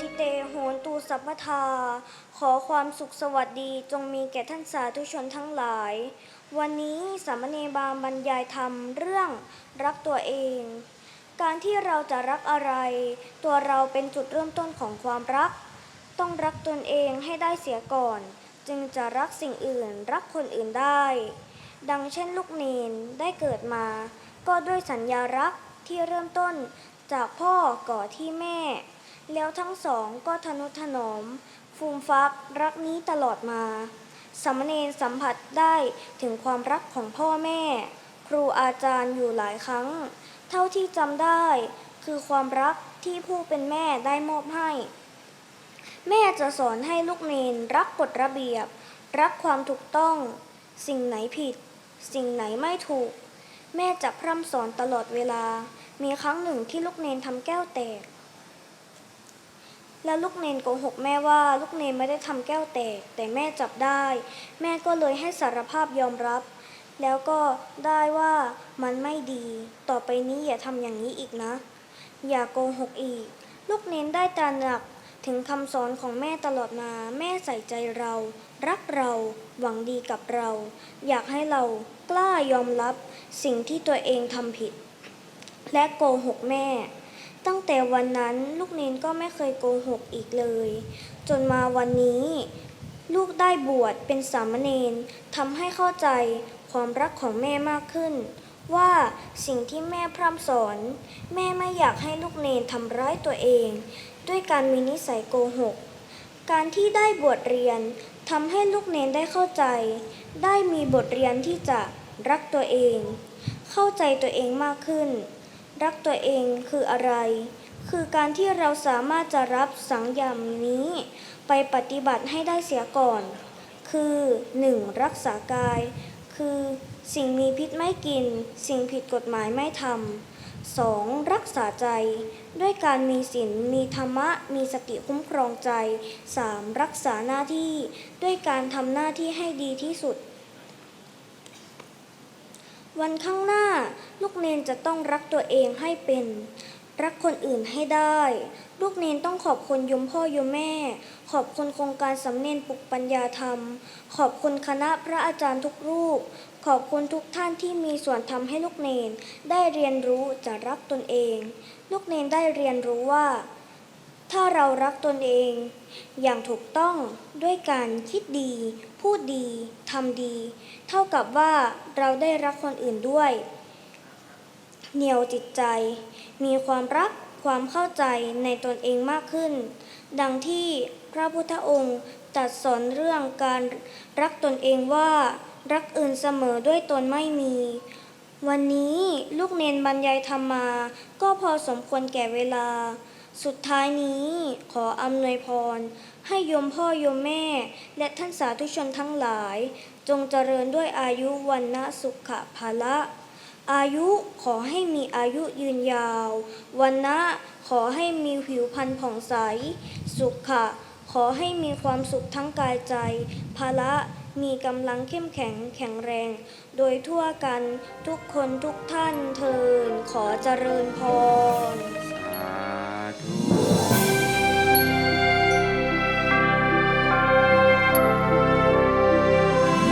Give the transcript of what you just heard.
ทิเตหนตูสัปทา ขอความสุขสวัสดีจงมีแก่ท่านสาธุชนทั้งหลาย วันนี้สามเณรบางบรรยายธรรมเรื่องรักตัวเอง การที่เราจะรักอะไร ตัวเราเป็นจุดเริ่มต้นของความรัก ต้องรักตนเองให้ได้เสียก่อน จึงจะรักสิ่งอื่นรักคนอื่นได้ ดังเช่นลูกเนนได้เกิดมา ก็ด้วยสัญญารักที่เริ่มต้นจากพ่อก่อที่แม่ แล้วทั้งสองก็ทนุถนอม ฟูมฟักรักนี้ตลอดมาสามเณรสัมผัสได้ถึงความรักของพ่อแม่ ครูอาจารย์อยู่หลายครั้ง เท่าที่จำได้ คือความรักที่ผู้เป็นแม่ได้มอบให้ แม่จะสอนให้ลูกเนนรักกฎระเบียบ รักความถูกต้อง สิ่งไหนผิด สิ่งไหนไม่ถูก แม่จะพร่ำสอนตลอดเวลา มีครั้งหนึ่งที่ลูกเนนทำแก้วแตก แล้วลูกเนนโกหกแม่ว่าลูกเนนไม่ได้ทำแก้วแตก แต่แม่จับได้ แม่ก็เลยให้สารภาพยอมรับ แล้วก็ได้ว่ามันไม่ดี ต่อไปนี้อย่าทำอย่างนี้อีกนะ อย่าโกหกอีก ลูกเนนได้ตระหนักถึงคำสอนของแม่ตลอดมา แม่ใส่ใจเรา รักเรา หวังดีกับเรา อยากให้เรากล้ายอมรับสิ่งที่ตัวเองทำผิด และโกหกแม่ งแต่วันนั้นลูกเนนก็ไม่เคยโกหกอีกเลย จนมาวันนี้ ลูกได้บวชเป็นสามเณรทำให้เข้าใจความรักของแม่มากขึ้น ว่าสิ่งที่แม่พร่ำสอน แม่ไม่อยากให้ลูกเนนทำร้ายตัวเอง ด้วยการมีนิสัยโกหก การที่ได้บวชเรียนทำให้ลูกเนนได้เข้าใจ ได้มีบทเรียนที่จะรักตัวเอง เข้าใจตัวเองมากขึ้น รักตัวเองคืออะไร คือการที่เราสามารถจะรับสังยามนี้ ไปปฏิบัติให้ได้เสียก่อน คือ 1. รักษากาย คือสิ่งมีพิษไม่กิน สิ่งผิดกฎหมายไม่ทำ 2. รักษาใจ ด้วยการมีศีลมีธรรมะ มีสติคุ้มครองใจ 3. รักษาหน้าที่ ด้วยการทำหน้าที่ให้ดีที่สุด วันข้างหน้า ลูกเนนจะต้องรักตัวเองให้เป็น รักคนอื่นให้ได้ ลูกเนนต้องขอบคุณยมพ่อยมแม่ ขอบคุณโครงการสำเนนปลุกปัญญาธรรม ขอบคุณคณะพระอาจารย์ทุกรูป ขอบคุณทุกท่านที่มีส่วนทำให้ลูกเนน ได้เรียนรู้จะรักตนเอง ลูกเนนได้เรียนรู้ว่า ถ้าเรารักตนเอง อย่างถูกต้องด้วยการคิดดี พูดดีทำดี เท่ากับว่าเราได้รักคนอื่นด้วย เหนียวจิตใจ มีความรักความเข้าใจในตนเองมากขึ้น ดังที่พระพุทธองค์ตรัดสอนเรื่องการรักตนเองว่ารักอื่นเสมอด้วยตนไม่มี วันนี้ลูกเนนบรรยายธรรมมาก็พอสมควรแก่เวลา สุดท้ายนี้ขออำนวยพร ให้โยมพ่อโยมแม่ และท่านสาธุชนทั้งหลาย จงเจริญด้วยอายุวันนะสุขภาละ อายุขอให้มีอายุยืนยาว วันนะขอให้มีผิวพรรณผ่องใส สุขะ ขอให้มีความสุขทั้งกายใจ ภาละมีกำลังเข้มแข็งแข็งแรง โดยทั่วกันทุกคนทุกท่านเทินขอเจริญพร